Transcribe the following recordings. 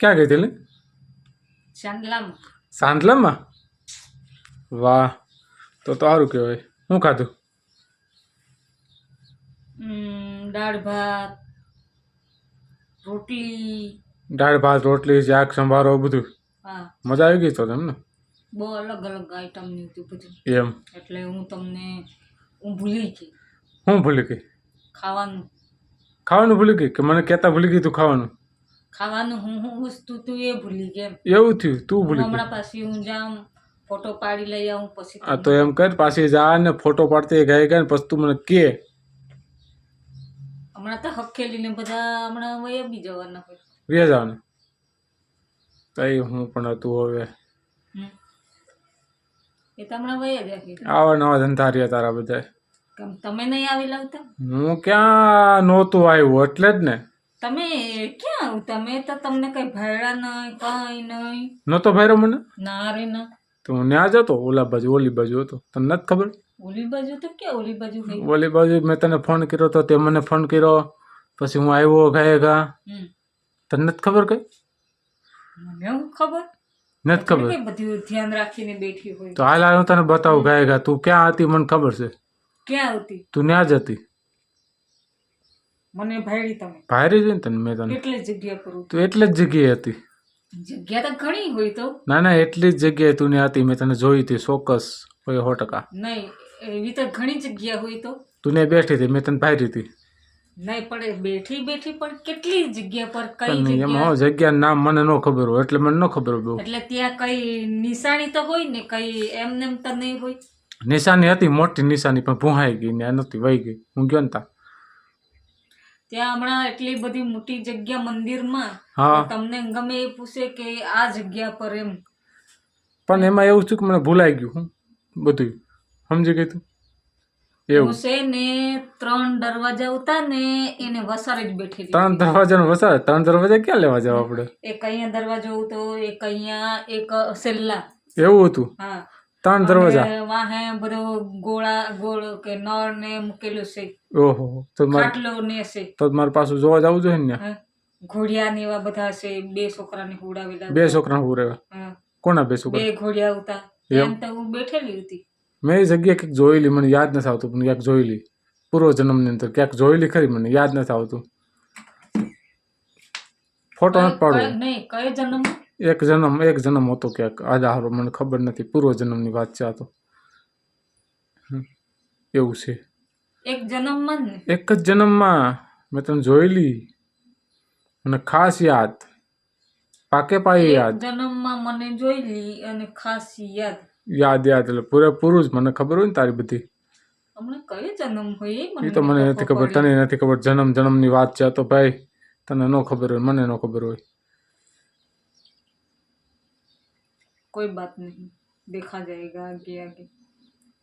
ક્યાં ગઈ હતી સાંદલામાં વાહ તો તો સારું કહેવાય. શું ખાધું? દાળ ભાત રોટલી. દાળ ભાત રોટલી શાક સંભારો બધું? હા. મજા આવી ગઈ તો તમને? બહુ અલગ અલગ આઈટમની હતી બધું. એમ. એટલે હું તમને હું ભૂલી ગઈ. હું ભૂલી ગઈ? ખાવાનું. ખાવાનું ભૂલી ગઈ? કે મને કહેતા ભૂલી ગઈ તું ખાવાનું? ખાવાનું હું હું વસ્તુ તું એ ભૂલી ગઈ એવું થયું? તું હું ભૂલી હમણાં પાછી હું જામ ફોટો પાડી લઈ આવું પછી આ તો એમ કર પાછી જા ને ફોટો પાડતી ગઈ ગઈ ને પછી તું મને કે. હમણાં તો હકેલી ને બધા હમણાં વયા બી જવાના હોય. વે જવાનું? કઈ હું પણ હતું હવે. એ તો હમણાં વયા જાય આવા નવા ધંધા રહ્યા તારા બધા તમે નહીં આવી લાવતા? હું ક્યાં નહોતું આવ્યું એટલે જ ને. તમે ક્યાં? તમે તો તમને કઈ ભાડા નહીં કઈ નહીં નહોતો ભાઈરો મને? ના રે ના. તો હું ત્યાં જતો ઓલા બાજુ ઓલી બાજુ હતો. તને નથી ખબર? ઓલી બાજુ તો ક્યાં ઓલી બાજુ ગઈ? ઓલી બાજુ મેં તને ફોન કર્યો તો તે મને ફોન કર્યો. પછી હું આવ્યો ગાય ગા તને નથી ખબર કઈ? મને હું ખબર? નથી ખબર? બધું ધ્યાન રાખીને બેઠી હોય? તો હાલ હું તને બતાવું ગાય ગા તું ક્યાં હતી મને ખબર છે? ક્યાં આવતી તું ત્યાં જ હતી. મને ભાડી તમે. ભારી જોઈને તને મેં તને. એટલે જગ્યા કરું તું એટલે જ જગ્યાએ હતી. જગ્યા તો ઘણી હોય તો. ના ના એટલી જ જગ્યાએ તું ને હતી મેં તને જોઈ હતી ચોક્કસ હોય સો ટકા. નહીં એવી તો ઘણી જગ્યા હોય તો. તું ને બેઠી હતી મેં તને ભાયરી હતી. નહીં પણ બેઠી બેઠી પણ કેટલી જગ્યા પર કઈ જગ્યા? જગ્યા નામ મને ન ખબર હોય એટલે મને ન ખબર હોય એટલે ત્યાં કઈ નિશાની તો હોય ને કઈ એમ નેમ તો નહીં હોય? નિશાની હતી મોટી નિશાની પણ ભૂહાઈ ગઈ ને નથી વહી ગઈ. હું ગયો ને તા. ત્યાં હમણાં એટલી બધી મોટી જગ્યા મંદિરમાં તમને ગમે એ પૂછે કે આ જગ્યા પર એમ. પણ એમાં એવું થયું કે મને ભૂલાઈ ગયું બધું. સમજી ગઈ તું? એવું. છે ને ત્રણ દરવાજા હતા ને એને વસારે જ બેઠી ત્રણ હતી. દરવાજાનો વસાવે ત્રણ દરવાજા ક્યાં લેવા જાવ આપણે એક અહીંયા દરવાજો હતો એક અહીંયા એક સેલ્લા. એવું હતું? હા. ત્રણ દરવાજા? વાહે બધો ગોળા ગોળ કે નળ ને મૂકેલું છે. ઓહો તો ખાટલો ને છે. તો મારે પાછું જોવા જવું જોઈએ ને ઘોડિયા ને એવા બધા છે બે છોકરાને હુડાવેલા બે છોકરા હું. કોના બે છોકરા? બે ઘોડિયા હતા એમ? તો હું બેઠેલી હતી. મેં એ જગ્યા કંઈક જોયેલી મને યાદ નથી આવતું પણ ક્યાંક જોયેલી પૂર્વ જન્મની અંદર ક્યાંક જોયેલી ખરી મને યાદ નથી આવતું. ફોટો નથી પાડો પાડવો નહીં કયો જન્મ? એક જન્મ એક જન્મ હતો ક્યાંક. આજા હારો મને ખબર નથી. પૂર્વ જન્મની વાત છે આ તો. એવું છે. એક જન્મમાં એક જ જન્મમાં. મેં તને જોયેલી મને ખાસ યાદ. પાકે પાઈ યાદ. જન્મમાં મને જોયેલી અને ખાસ યાદ. યાદ યાદ. એટલે પૂરેપૂરું જ મને ખબર હોય ને તારી બધી. હમણાં કયો જન્મ હોય એ તો મને નથી ખબર તને નથી ખબર. જન્મ જન્મની વાત છે તો ભાઈ. તને ન ખબર હોય મને ન ખબર હોય. कोई बात नहीं देखा जाएगा आगे आगे।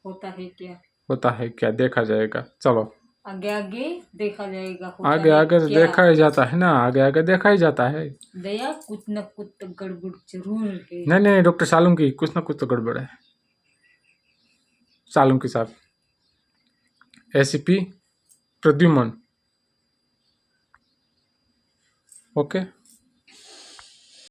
होता है क्या? होता है क्या? देखा जाएगा। चलो। आगे आगे देखा जाएगा होता आगे है आगे क्या? देखा ही जाता है ना आगे आगे देखा ही जाता है। दया कुछ न कुछ तो गड़बड़ ज़रूर है। नहीं नहीं डॉक्टर सालुंकी कुछ ना कुछ तो गड़बड़ है। सालुंकी साहब। एसीपी प्रद्युमन। ओके।